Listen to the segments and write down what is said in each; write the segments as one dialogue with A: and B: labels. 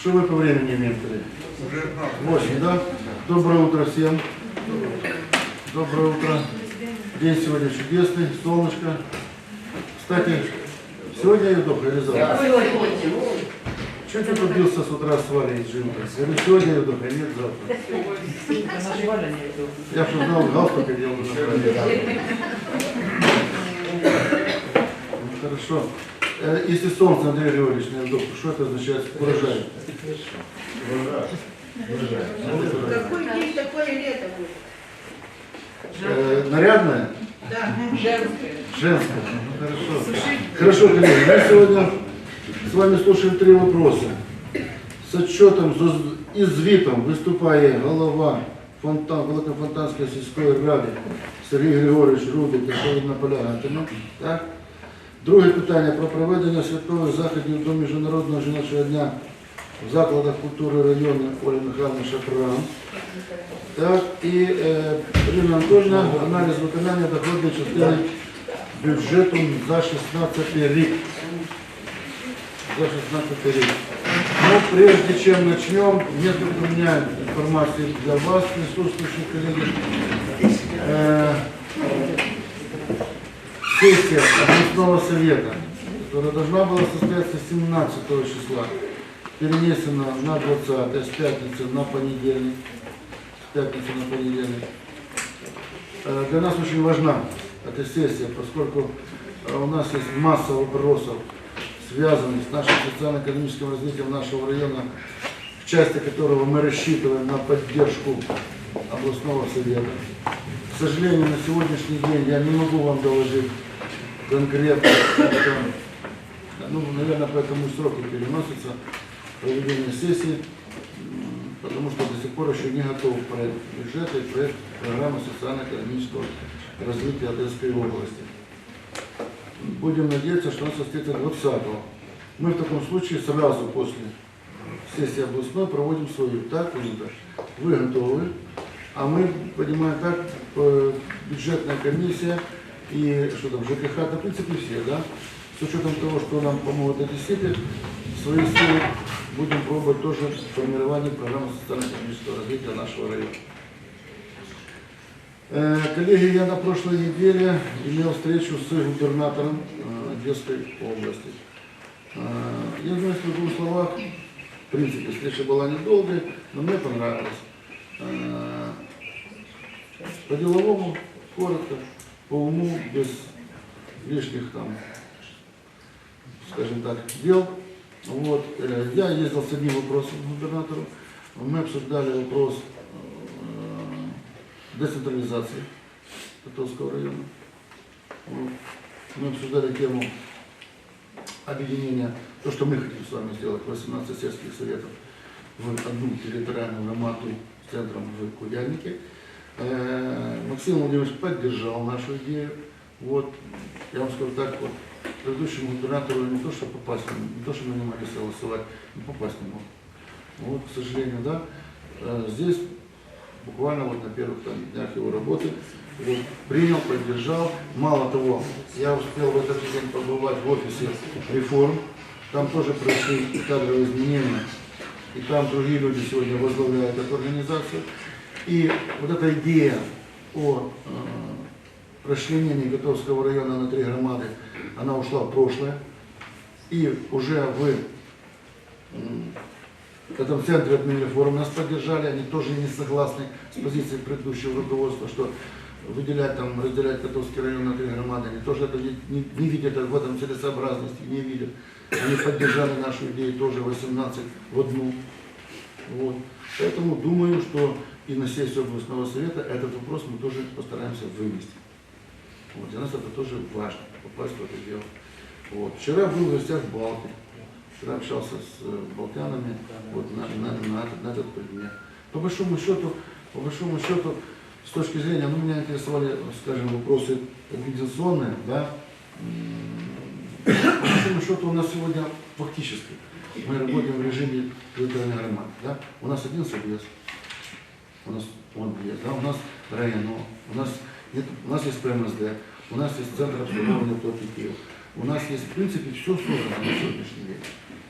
A: Что вы по времени имеете? Восемь, да? Доброе утро всем. Доброе утро. День сегодня чудесный, солнышко. Кстати, завтра? Чего ты тут бился с утра с Валей и? Я говорю, сегодня Евдоха, нет завтра. Я что знал, галстук одел бы на проверку. Ну, Хорошо. Э, Если солнце, Андрей Григорьевич, на Евдоху, что это означает? Урожай.
B: Какой день, такое лето будет.
A: Э, Нарядное?
B: Да.
A: Женское. Ну, Хорошо. Хорошо, коллеги, мы сегодня с вами слушаем три вопроса. С отчетом, і звітом виступає голова Фонтан, Великофонтанської сільської ради Сергій Григорович Рудик, який він наполягатиме. Так? Друге питання про проведення святкових заходів до Міжнародного жіночого дня в закладах культури району Оля Михайловна Шафран. Так, і е, Ірина Анатольовна, аналіз виконання доходної частини бюджету за 16 рік. За 16 рік. Ну, прежде чем начнем, несколько у меня информации для вас, присутствующих коллеги. Э, сессия областного совета, которая должна была состояться 17 числа, перенесена на 20 с пятницы на понедельник. Пятницы на понедельник. Для нас очень важна эта сессия, поскольку э, у нас есть масса вопросов, связанных с нашим социально-экономическим развитием нашего района, в части которого мы рассчитываем на поддержку областного совета. К сожалению, на сегодняшний день я не могу вам доложить конкретно, ну, наверное, поэтому сроки переносятся проведение сессии, потому что до пор еще не готов проект бюджета и проект программы социально-экономического развития Одесской области. Будем надеяться, что он состоится 20-го. Мы в таком случае сразу после сессии областной проводим свою. Так, Лиза? Вы готовы? А мы, понимаем так, э, бюджетная комиссия и что там, ЖКХ, да, в принципе, все, да? С учетом того, что нам помогут сети, свои силы будем пробовать тоже в формировании программы социально-экономического развития нашего района. Э, Коллеги, я на прошлой неделе имел встречу с губернатором э, Одесской области. Э, Я знаю, что в двух словах, в принципе, встреча была недолгой, но мне понравилось. По-деловому, коротко, по уму, без лишних там, скажем так, дел. Вот. э, Я ездил с одним вопросом к губернатору. Мы обсуждали вопрос э, децентрализации Котовского района. Мы обсуждали тему объединения, то, что мы хотим с вами сделать, 18 сельских советов в одну территориальную громаду с центром в Кудяльнике. Э, Максим Владимирович поддержал нашу идею. Вот, я вам скажу так, вот, предыдущему губернатору не то, что попасть, не то, что нанимались голосовать, но попасть не мог. Вот, к сожалению, да. Э, Здесь буквально вот на первых там, днях его работы вот, принял, поддержал. Мало того, я успел в этот день побывать в офисе реформ. Там тоже прошли кадровые изменения. И там другие люди сегодня возглавляют эту организацию. И вот эта идея о э, расчленении Готовского района на три громады, она ушла в прошлое. И уже в этом центре форум нас поддержали, они тоже не согласны с позицией предыдущего руководства, что выделять там, разделять Котовский район на три громады, они тоже это не, не- не видят в этом целесообразности, не видят. Они поддержали нашу идею тоже 18 в одну. Вот. Поэтому думаю, что и на сессию областного совета этот вопрос мы тоже постараемся вынести. Вот. Для нас это тоже важно, попасть в это дело. Вот. Вчера был в гостях в Балте. Вчера общался с э, балтянами вот, на, на, на на этот предмет. По большому счету, по большому счету, с точки зрения, ну, меня интересовали, скажем, вопросы организационные, да, по большому счету у нас сегодня фактически мы работаем в режиме территориальной громады. Да? У нас один собес, у нас он есть, да? у нас РАИНО, у нас, у нас есть ПМСД, у нас есть центр обслуживания платников, у нас есть, в принципе, все создано на сегодняшний день.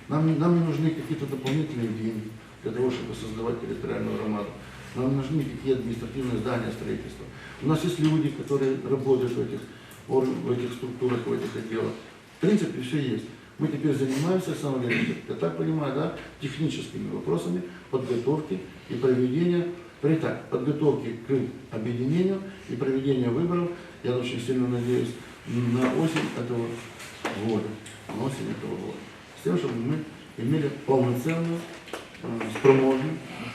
A: Нам, нам не нужны какие-то дополнительные деньги для того, чтобы создавать территориальную громаду. Нам нужны никакие административные здания, строительства. У нас есть люди, которые работают в этих, в этих структурах, в этих отделах. В принципе, все есть. Мы теперь занимаемся, самое главное, я так понимаю, да, техническими вопросами подготовки и проведения, итак, подготовки к объединению и проведения выборов, я очень сильно надеюсь, на осень этого года. На осень этого года. С тем, чтобы мы имели полноценную, э, спроможную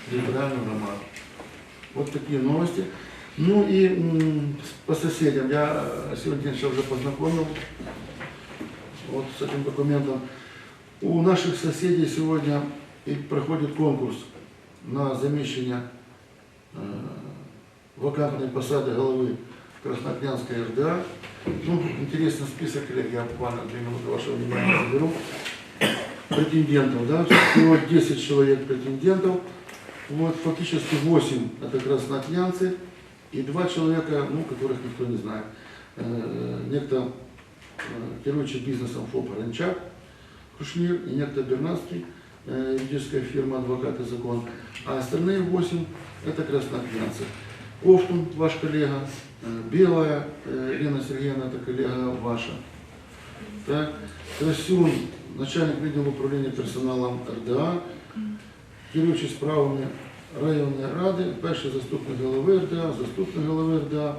A: территориальную громаду. Вот такие новости. Ну и по соседям я э, сегодня еще уже познакомил вот с этим документом. У наших соседей сегодня проходит конкурс на замещение вакантной посады головы Краснокнянской РДА. Ну, интересный список, коллеги, я буквально две минуты вашего внимания заберу. Претендентов, да, всего 10 человек претендентов. Вот, фактически 8 это краснокнянцы и два человека, ну, которых никто не знает. Э, Некто э, керующий бизнесом ФОП Ранчак, Кушнир и некто Бернацкий, юридическая фирма «Адвокат и закон». А остальные 8 это краснокнянцы. Кофтун, ваш коллега, э, Белая, э, Елена Сергеевна, это коллега ваша. Так, Красюн, начальник відділу управління персоналом РДА, керуючий справами районної ради, перший заступник голови РДА, заступник голови РДА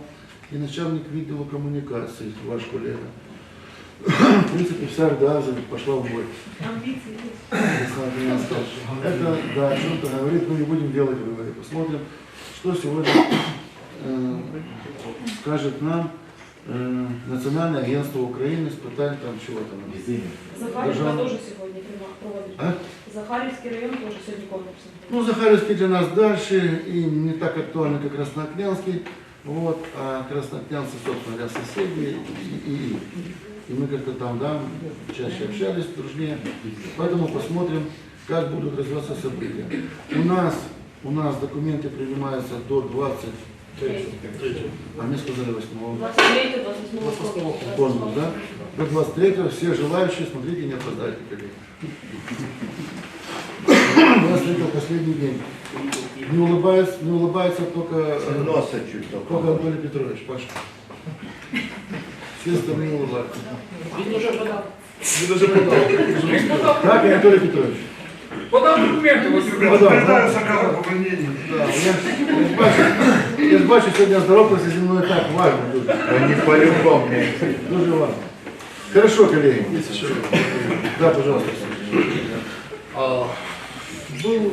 A: і начальник відділу комунікацій, ваш колега. В принципе, вся РДА уже пошла в бой.
B: Амбиции есть.
A: Александр Иванович. Это, да, о чем-то говорит, мы не будем делать выводы. Посмотрим, что сегодня э, скажет нам э, Национальное агентство Украины с питань там чего там.
C: Захарівка
A: Державна-
C: теж сьогодні прийма- проводить.
A: А?
C: Захарівський район теж сьогодні конкурсний.
A: Ну, Захаровский для нас дальше и не так актуально, как Краснокнянский. Вот, а краснокнянцы, собственно говоря, соседи, и, и, и мы как-то там, да, чаще общались, дружнее. Поэтому посмотрим, как будут развиваться события. У нас, у нас документы принимаются до 20, а мне сказали 8
C: 23 28 року.
A: Конкурс, да? До 23 все желающие, смотрите, не опоздайте, коллеги. 23 последний день. Не улыбается, не улыбается только, э,
D: Носа чуть
A: только
D: только.
A: Анатолий Петрович, Паша. Все остальные улыбаются.
C: Він уже подав.
E: Він уже подав.
A: Так, и Анатолий Петрович.
E: Подав документи, ось
A: Подав, да?
E: заказу повинні.
A: Да, я, ж- я ж бачу, я ж бачу, сьогодні здоровкався зі мною так, важно дуже.
D: Они по-любому.
A: Дуже важно. Хорошо, коллеги. Да, пожалуйста.
E: А, Был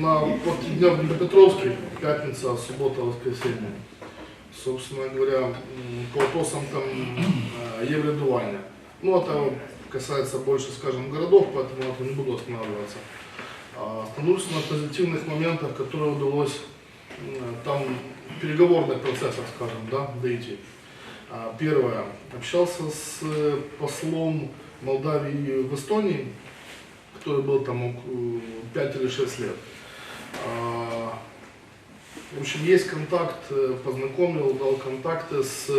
E: на вот дня в Днепропетровске, пятница, суббота, воскресенье. Собственно говоря, по вопросам там э, евровидування. Ну, это касается больше, скажем, городов, поэтому этом не буду останавливаться. А, Остановлюсь на позитивных моментах, которые удалось там переговорных процессах, скажем, да, дойти. А, Первое. Общался с э, послом Молдавии в Эстонии, который был там около 5 или 6 лет. В общем, есть контакт, э, познакомил, дал контакты с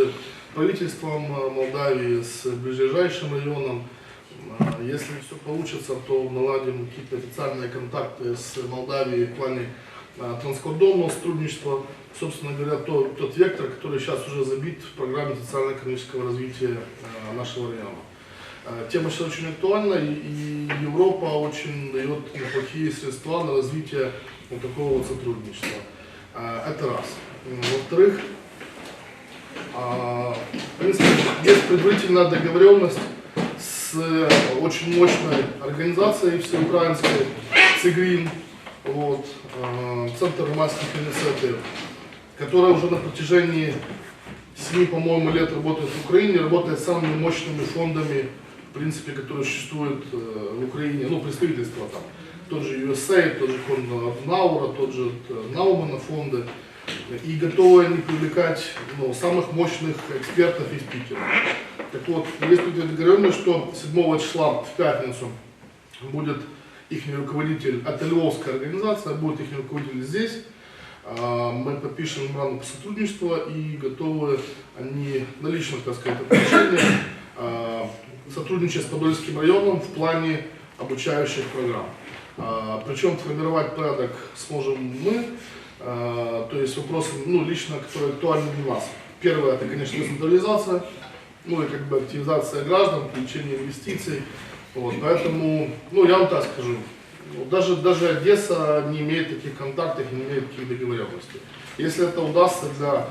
E: правительством э, Молдавии, с ближайшим районом. А, Если все получится, то наладим какие-то официальные контакты с Молдавией в плане транскордонного сотрудничества. Собственно говоря, то- тот вектор, который сейчас уже забит в программе социально-экономического развития нашего района. Тема сейчас очень актуальна, и Европа очень дает неплохие средства на развитие вот такого вот сотрудничества. А, Это раз. Во-вторых, а, в принципе, есть предварительная договоренность с э, очень мощной организацией всеукраинской, ЦИГРИН, вот, э, Центр громадских инициатив, которая уже на протяжении 7, по-моему, лет работает в Украине, работает с самыми мощными фондами, в принципе, которые существуют э, в Украине, ну, представительства там, тот же USA, тот же фонд Наура, тот же э, Наумана фонды. и готовы они привлекать ну, самых мощных экспертов из Питера. Так вот, есть тут договоренность, что 7 числа в пятницу будет их руководитель от Львовская организация, будет их руководитель здесь. А, Мы подпишем меморандум по сотрудничеству и готовы они на личных, так сказать, отношениях а, сотрудничать с Подольским районом в плане обучающих программ. А, Причем формировать порядок сможем мы, а, то есть вопросы, ну, лично, которые актуальны для нас. Первое, это, конечно, децентрализация, ну и как бы активизация граждан, привлечение инвестиций. Вот, поэтому, ну, я вам так скажу, даже, даже Одесса не имеет таких контактов не имеет таких договоренностей. Если это удастся, для,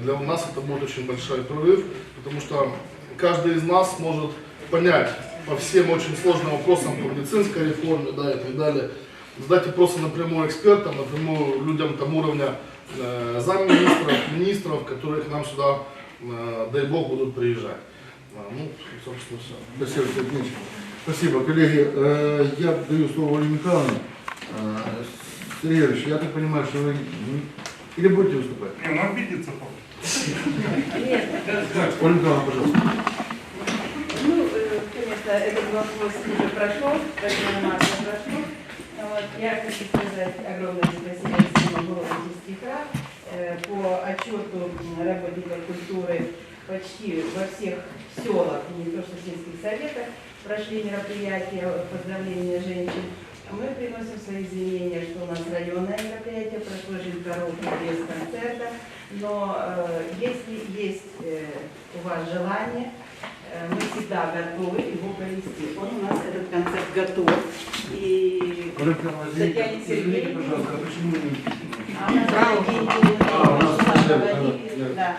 E: для нас это будет очень большой прорыв, потому что каждый из нас может понять по всем очень сложным вопросам по медицинской реформе да, и так далее, задать вопросы напрямую экспертам, напрямую людям там уровня э, замминистров, министров, которые к нам сюда, э, дай бог, будут приезжать. А, ну, собственно, все.
A: Спасибо, Сергей. Спасибо, коллеги. Э, Я даю слово Ольге Михайловне. Э, Сергей Ильич, я так понимаю, что вы или будете выступать?
D: Не, ну потом.
B: Нет,
A: Ольга Михайловна, пожалуйста.
B: Э, конечно, этот вопрос уже прошел, 8 марта прошел. Вот, я хочу сказать огромное спасибо всему городу стиха по отчету работников культуры почти во всех селах, не то что сельских советах, прошли мероприятия поздравления женщин. Мы приносим свои извинения, что у нас районное мероприятие прошло Жильгородке без концерта, но э, если есть э, у вас желание, э, мы всегда готовы его провести. Он у нас, этот концерт, готов. И Татьяне Сергеевне.
A: пожалуйста, а почему
B: а
A: А, да,
B: да.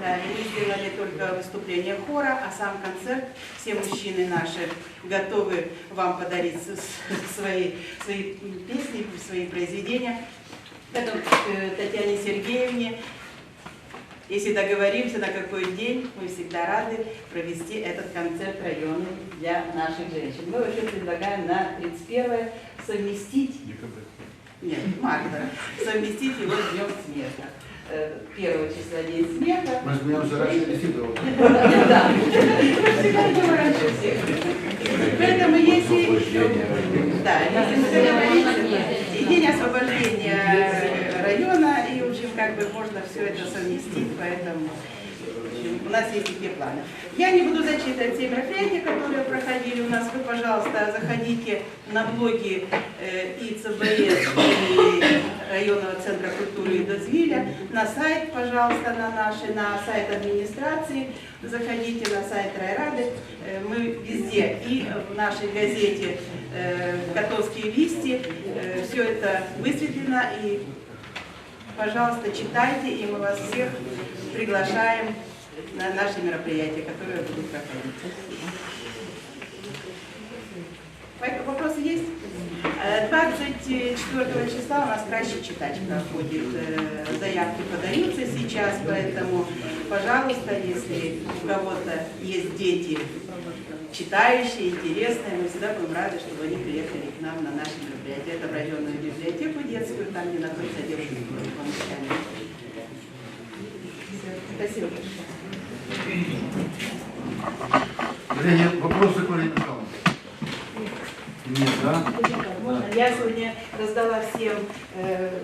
B: Мы сделали только выступление хора, а сам концерт, все мужчины наши готовы вам подарить свои, свои песни, свои произведения. Поэтому э, Татьяне Сергеевне, если договоримся, на какой день, мы всегда рады провести этот концерт районный для наших женщин. Мы вообще предлагаем на 31 совместить нет, марта. Совместить его с днем смеха. Э, Первого числа день смеха.
A: Мы смеемся раньше Лиситова.
B: Да. Всегда идем раньше всех. Поэтому если... Да, если мы договоримся, день освобождения района, и, в общем, как бы можно все это совместить, поэтому у нас есть такие планы. Я не буду зачитывать все мероприятия, которые проходили у нас. Вы, пожалуйста, заходите на блоги э, и ЦБС, и районного центра культуры и дозвиля, на сайт, пожалуйста, на наши, на сайт администрации, заходите на сайт Райрады, Э, мы везде, и в нашей газете э, «Котовские вести», все это высветлено, и, пожалуйста, читайте, и мы вас всех приглашаем на наши мероприятия, которые будут проходить. Вопросы есть? Э, 24 числа у нас краще читать проходит. Э, Заявки подаются сейчас, поэтому, пожалуйста, если у кого-то есть дети читающие, интересные, мы всегда будем рады, чтобы они приехали к нам на наше мероприятие. Это районную библиотеку детскую, там, где находится девушка. Спасибо большое.
A: Коллеги, вопросы к Михайловне? Нет, да?
B: Можно? Я сегодня раздала всем э,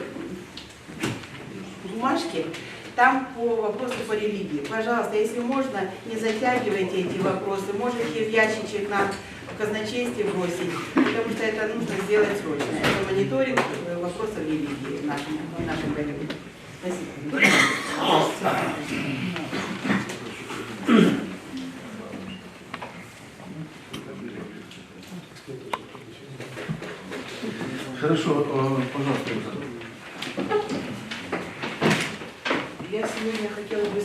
B: бумажки, там по вопросу по религии. Пожалуйста, если можно, не затягивайте эти вопросы, можете в ящичек нам в казначействе бросить, потому что это нужно сделать срочно. Это мониторинг э, вопросов религии в нашем, в нашем районе. Спасибо.
A: Хорошо, э, пожалуйста, Александр.
F: Я сегодня хотела бы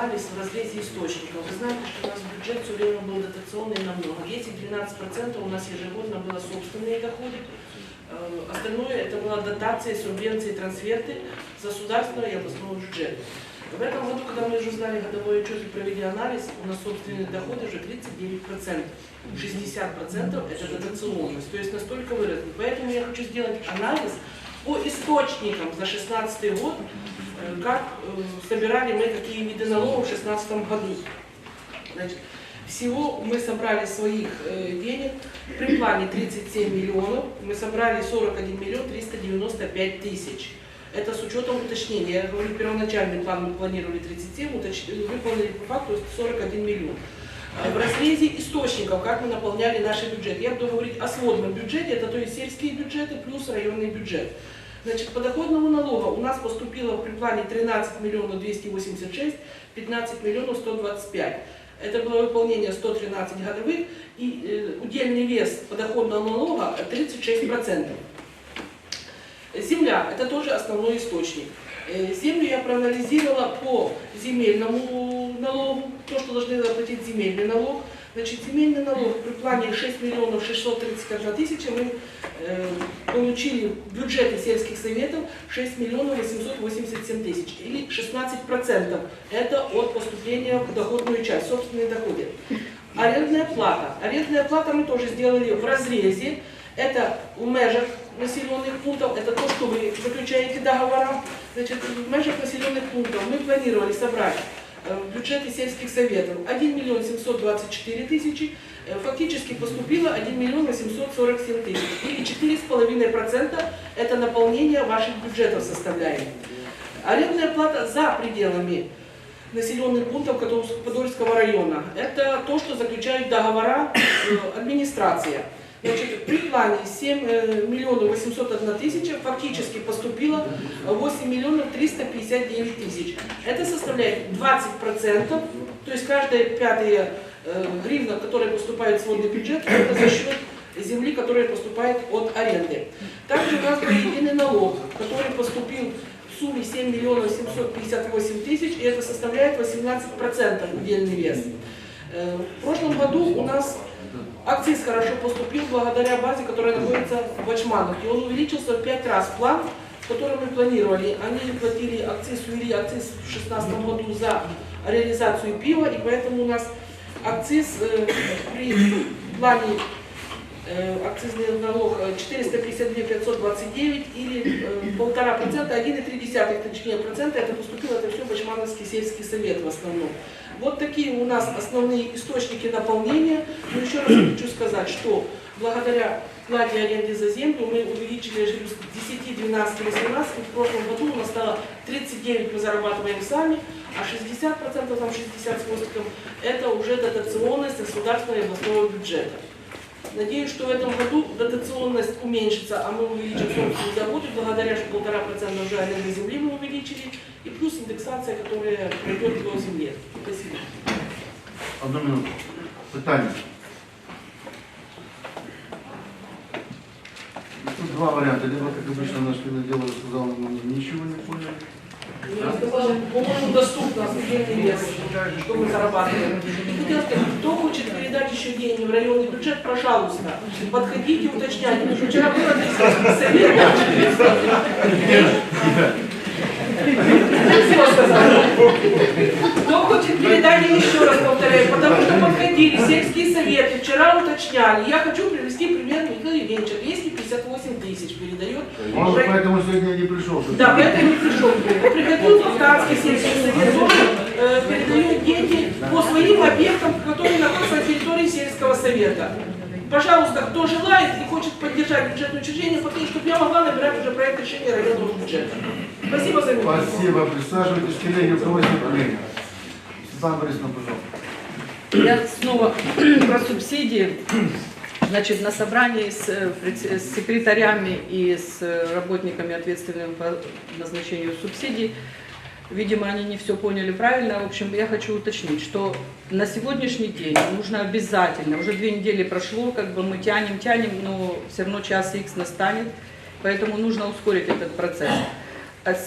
F: анализ в разрезе источников. Вы знаете, что у нас бюджет все время был дотационный намного. 10-12% у нас ежегодно было собственные доходы. Э, Остальное это была дотации, субвенции, трансферты с государственного и областного бюджета. В этом году, когда мы уже сдали годовой отчет и провели анализ, у нас собственные доходы уже 39%. 60% это дотационность, то есть настолько выросли. Поэтому я хочу сделать анализ По источникам за 16 год, как э, собирали мы какие виды налогов в 16 году. Значит, всего мы собрали своих э, денег при плане 37 миллионов, мы собрали 41 миллион 395 тысяч. Это с учетом уточнения. Я говорю, первоначальный план мы планировали 37, уточ... выполнили по факту 41 миллион. В разрезе источников, как мы наполняли наш бюджет. Я буду говорить о сводном бюджете, это то есть сельские бюджеты плюс районный бюджет. Значит, по доходному налогу у нас поступило при плане 13 миллионов 286, 15 миллионов 125. Это было выполнение 113 годовых, и э, удельный вес подоходного налога 36%. Земля – это тоже основной источник. Э, Землю я проанализировала по земельному налогу, то, что должны заплатить земельный налог. Значит, земельный налог при плане 6 миллионов 631 тысяча мы э, получили бюджеты сельских советов 6 миллионов 887 тысяч, или 16 процентов. Это от поступления в доходную часть, собственные доходы. Арендная плата. Арендная плата мы тоже сделали в разрезе. Это в межах населенных пунктов, это то, что вы заключаете договора. Значит, в межах населенных пунктов мы планировали собрать в бюджеты сельских советов 1 миллион 724 тысячи, э, фактически поступило 1 миллион 847 тысяч. Или 4,5% это наполнение ваших бюджетов составляет. Арендная плата за пределами населенных пунктов Подольского района. Это то, что заключают договора э, администрация. Значит, при плане 7 э, миллионов 801 тысяча фактически поступило 8 миллионов 359 тысяч. Это составляет 20%, то есть каждая пятая э, гривна, которая поступает в сводный бюджет, это за счет земли, которая поступает от аренды. Также у нас был единый налог, который поступил в сумме 7 миллионов 758 тысяч, и это составляет 18% удельный вес. Э, В прошлом году у нас акциз хорошо поступил благодаря базе, которая находится в Бачманах, и он увеличился в 5 раз план, который мы планировали. Они платили акциз, увели акциз в 2016 году за реализацию пива, и поэтому у нас акциз э, при плане э, акцизный налог э, 452 529 или э, полтора процента, 1,3 точнее процента, это поступило, это все Бачмановский сельский совет в основном. Вот такие у нас основные источники наполнения. Но еще раз хочу сказать, что благодаря плате аренды за землю мы увеличили же с 10, 12, 18, в прошлом году у нас стало 39 мы зарабатываем сами, а 60%, там 60 с хвостиком, это уже дотационность государственного и областного бюджета. Надеюсь, что в этом году дотационность уменьшится, а мы увеличим собственную доходы, благодаря что полтора процента уже аренды земли мы увеличили, и плюс индексация, которая пройдет по земле. Спасибо.
A: Одну минуту. Питання. Тут два варианта. Либо, как обычно, наш финодел рассказал, но мы ничего не поняли.
F: По-моему, доступно судебный вес, что мы зарабатываем. Тут я скажу, кто хочет передать еще деньги в районный бюджет, пожалуйста, подходите, уточняйте. Потому вчера было на совет. Кто хочет передать, я еще раз повторяю, потому что подходили сельские советы, вчера уточняли. Я хочу привести передает.
A: Может, поэтому сегодня не пришел.
F: Да, поэтому не пришел. Приходил Полтавский сельский совет, тоже э, передают деньги по своим объектам, которые находятся на территории сельского совета. Пожалуйста, кто желает и хочет поддержать бюджетное учреждение, потому чтобы я могла набирать уже проект решения районного бюджета. Спасибо за внимание.
A: Спасибо. Присаживайтесь, коллеги, руководитель управления. Светлана Борисовна, пожалуйста.
G: Я снова про субсидии. Значит, на собрании с, э, с секретарями и с э, работниками, ответственными по назначению субсидий, видимо, они не все поняли правильно. В общем, я хочу уточнить, что на сегодняшний день нужно обязательно, уже две недели прошло, как бы мы тянем, тянем, но все равно час X настанет, поэтому нужно ускорить этот процесс.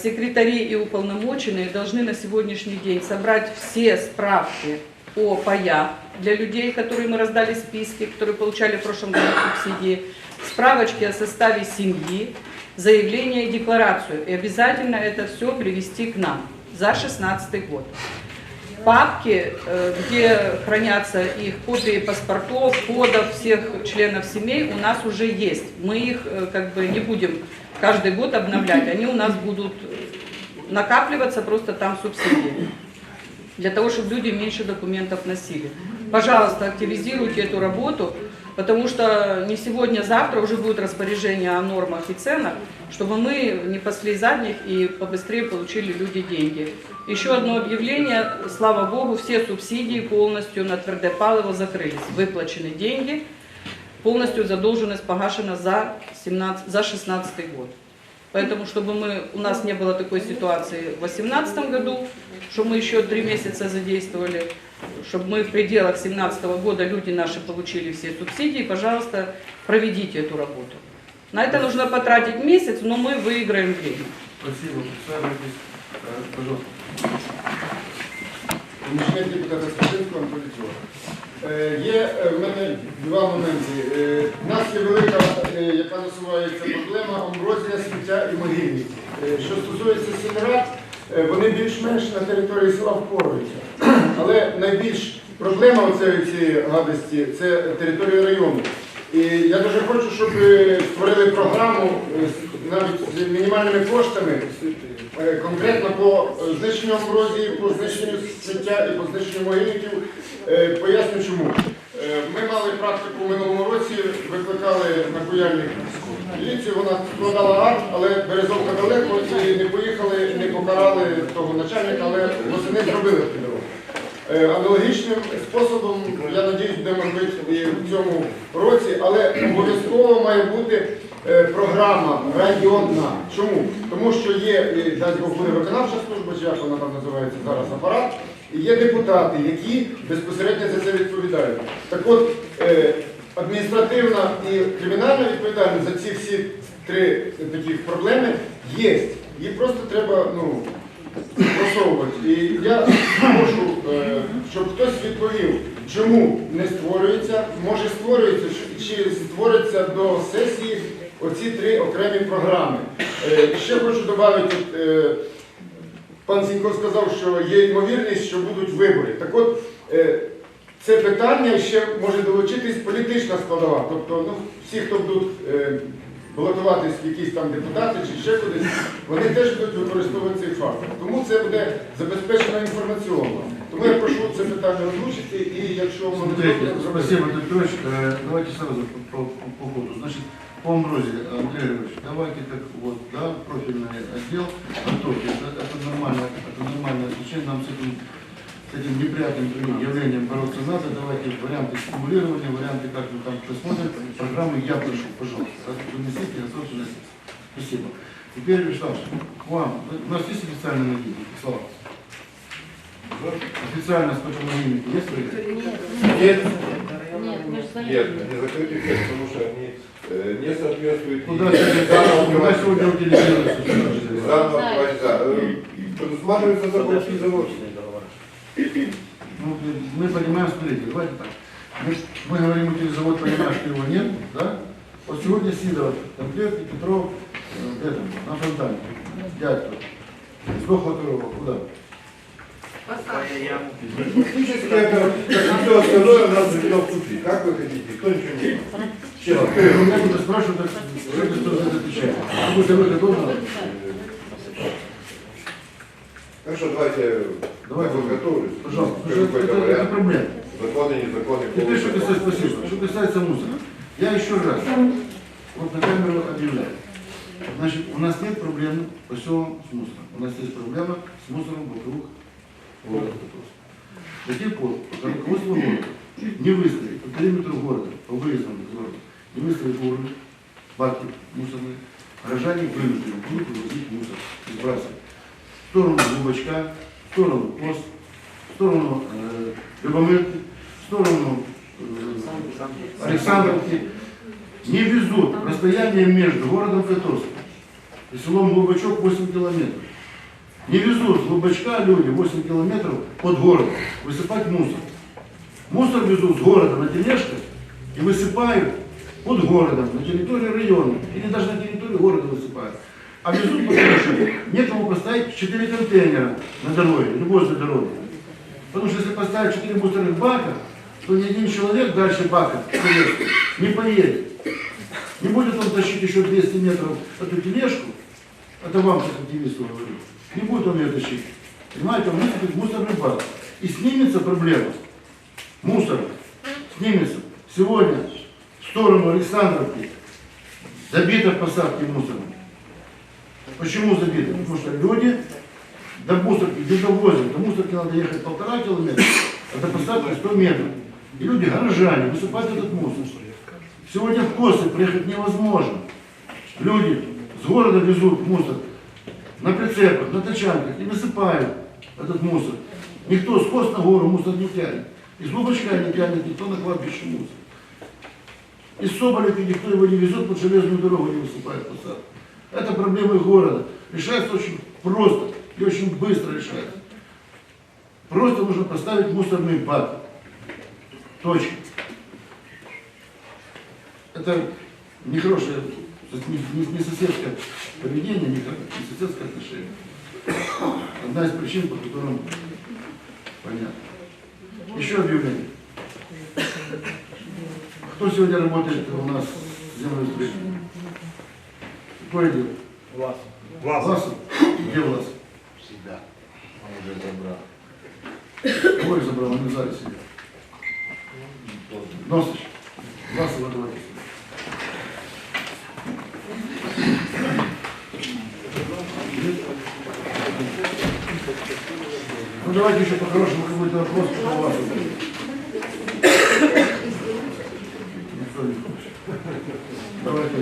G: Секретари и уполномоченные должны на сегодняшний день собрать все справки о паях для людей, которые мы раздали списки, которые получали в прошлом году субсидии, справочки о составе семьи, заявление и декларацию. И обязательно это все привести к нам за 2016 год. Папки, э, где хранятся их копии паспортов, кодов всех членов семей, у нас уже есть. Мы их э, как бы не будем каждый год обновлять, они у нас будут накапливаться просто там субсидии. Для того, чтобы люди меньше документов носили. Пожалуйста, активизируйте эту работу, потому что не сегодня, а завтра уже будет распоряжение о нормах и ценах, чтобы мы не пасли задних и побыстрее получили люди деньги. Еще одно объявление. Слава Богу, все субсидии полностью на твердое палево закрылись. Выплачены деньги, полностью задолженность погашена за 17, за 16 год. Поэтому, чтобы мы, у нас не было такой ситуации в 2018 году, что мы еще три месяца задействовали, чтобы мы в пределах 2017 года люди наши получили все субсидии, пожалуйста, проведите эту работу. На это нужно потратить месяц, но мы выиграем время.
H: Спасибо. Э, Пожалуйста. Помічник депутата Є е, в мене два моменти. Е, У нас є велика, е, яка насувається проблема амброзія, сміття і могильниці. Е, Що стосується сільрад, е, вони більш-менш на території села впораються. Але найбільш проблема оцеї цієї гадості це територія району. І я дуже хочу, щоб е, створили програму е, навіть з мінімальними коштами, е, конкретно по е, знищенню амброзії, по знищенню сміття і по знищенню могильників. Е, Поясню чому. Е, Ми мали практику в минулому році, викликали на куяльник міліцію, вона складала акт, але Березовка далеко і не поїхали, не покарали того начальника, але восени зробили дорогу. Е, Аналогічним способом, я надіюсь, будемо робити і в цьому році, але обов'язково має бути програма районна. Чому? Тому що є, дасть Бог буде виконавча служба, чи як вона там називається зараз апарат, і є депутати, які безпосередньо за це відповідають. Так от, е, адміністративна і кримінальна відповідальність за ці всі три такі проблеми є. Їх просто треба, ну, просовувати. І я прошу, е, щоб хтось відповів, чому не створюється, може створюється, чи- створюється до сесії оці три окремі програми. Е, Ще хочу додати, пан Сінько сказав, що є ймовірність, що будуть вибори. Так от, е, це питання ще може долучитись політична складова. Тобто, ну, всі, хто будуть е, балотуватись якісь там депутати чи ще кудись, вони теж будуть використовувати цей фактор. Тому це буде забезпечено інформаційно. Тому я прошу це питання озвучити і якщо зробити.
A: Спасибо, Петрович. Э, Давайте сразу по, по, по ходу. Значит, по Амброзе, Андрей Андреевич, давайте как вот, да, профильный отдел, готовьте. Это, это нормально, это нормальное случай. Нам с этим, с этим неприятным явлением бороться надо. Давайте варианты стимулирования, варианты, как мы там посмотрим. Программы я прошу, пожалуйста, на собственность. Спасибо. Теперь, Вячеслав, к вам. У нас есть официальный нагиб, Слава? Официально сколько нагиб есть? свои?
I: Нет,
B: Нет, мы же
I: нет, не закрытый тест, потому что они э, не соответствуют
A: Куда
I: и
A: сегодня,
I: данного
A: куда
I: платежа.
A: сегодня утилизируется?
I: И данного платежа. Э, Предусматривается закупки завод.
A: Ну, мы понимаем, смотрите, давайте так. Мы, мы говорим, утилизавод, понимаешь, что его нет, да? Вот сегодня Сидоров, конкретно Петров, э, это, на фонтане, дядька. Сдохла корова, куда?
I: Это, как и все остальное, нас завело в тупик. Как вы хотите? Кто ничего не знает. Честно.
A: Кто-то спрашивает, так отвечает. Какой-то выход должен быть?
I: Хорошо, давайте,
A: Давайте.
I: вы готовы?
A: Пожалуйста, это, это- это проблема.
I: Законы, незаконные,
A: Теперь, что касается, спасибо, что касается мусора. Я еще раз, вот на камеру объявляю. Значит, у нас нет проблемы поселом с мусором. У нас есть проблема с мусором вокруг города. До тех пор, пока руководство города не выставит по периметру города, по выездам города, не выставит урны, баки мусорные, горожане вынуждены будут вывозить мусор и сбрасывать. В сторону Глубочка, в сторону Пост, в сторону э, Любомырки, в сторону э, Александровки. Не везут расстояние между городом Котовском и селом Глубочок 8 километров. Не везут с Глубочка люди 8 километров под город высыпать мусор. Мусор везут с города на тележках и высыпают под городом, на территории района. Или даже на территории города высыпают. А везут потому что некому поставить 4 контейнера на дороге, или возле дороги. Потому что если поставить 4 мусорных бака, то ни один человек дальше бака не поедет. Не будет он тащить еще 200 метров эту тележку, это вам, как активисту говорю, не будет он ее тащить. Понимаете, он выступит мусорный бак. И снимется проблема. Мусор снимется. Сегодня в сторону Александровки забита посадки мусора. Почему забита? Потому что люди до мусорки где-то возят. До мусорки надо ехать полтора километра, а до посадки 100 метров. И люди, горожане, высыпают этот мусор. Сегодня в Косы приехать невозможно. Люди с города везут мусор на прицепах, на тачанках и высыпают этот мусор. Никто с Кос на гору мусор не тянет. Из Лубочка не тянет никто на кладбище мусор. Из Соболевки никто его не везет, под железную дорогу не высыпает посадку. Это проблемы города. Решается очень просто и очень быстро решается. Просто нужно поставить мусорный бак. Точка. Это нехорошее, не, не, не соседское поведение, не, не соседское отношение. Одна из причин, по которым понятно. Еще объявление. Кто сегодня работает у нас в землеустройстве? Какое дело?
I: Влас.
A: Власов? Где Власов?
H: Всегда. Он уже забрал.
A: Кого их забрал? Он не зале сидит. Носыч. Власова давайте. Ну давайте еще по-хорошему какой-то вопрос по Власову. Никто не хочет. Давайте.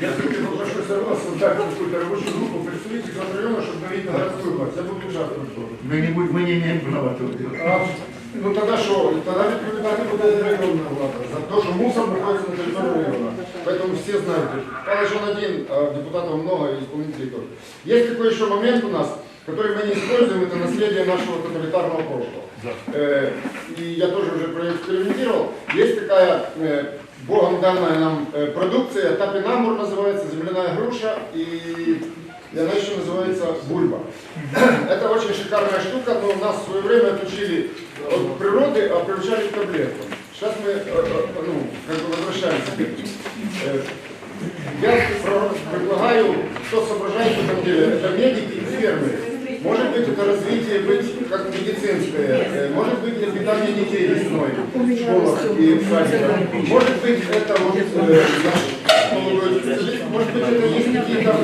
H: Я все-таки попрошу вас создать какую-то рабочую группу представителей района, чтобы давить на городскую власть. Я буду участвовать тоже.
A: Мы не, будем- мы не имеем права этого делать.
H: А, ну тогда что? Тогда відповідати буде районна влада за те, що мусор знаходиться на території района. Поэтому все знают. Он один, а депутатов много, и исполнителей тоже. Есть такой еще момент у нас, который мы не используем, это наследие нашего тоталитарного прошлого. Э, и я тоже уже проэкспериментировал. Есть такая э, богом данная нам э, продукция, тапинамур называется, земляная груша, и и она еще называется бульба. Это очень шикарная штука, но нас в свое время отучили от природы, а приучали к таблеткам. Сейчас мы э, э, ну, как бы возвращаемся к этому. Э, Я предлагаю, кто соображает это медики и фермеры. Может быть, это развитие быть как медицинское, э, может быть, это питание детей весной в школах и в садиках. Может быть, это вот э, может быть, это есть какие-то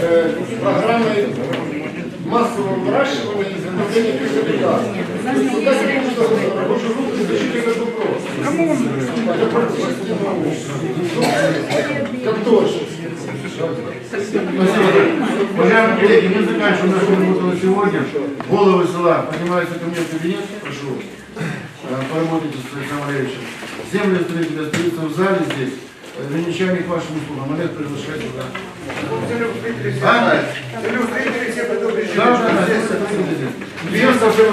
H: э, программы массового выращивания и изготовления группу,
A: Спасибо. Уважаемые коллеги, мы заканчиваем нашу работу на сегодня. Головы села поднимаются ко мне в кабинет, прошу, э, поработайте с Александром Валерьевичем. Земли строители остаются в зале здесь. Э, Венечане к вашим услугам. Олег приглашает туда. Да, да, да. Две совсем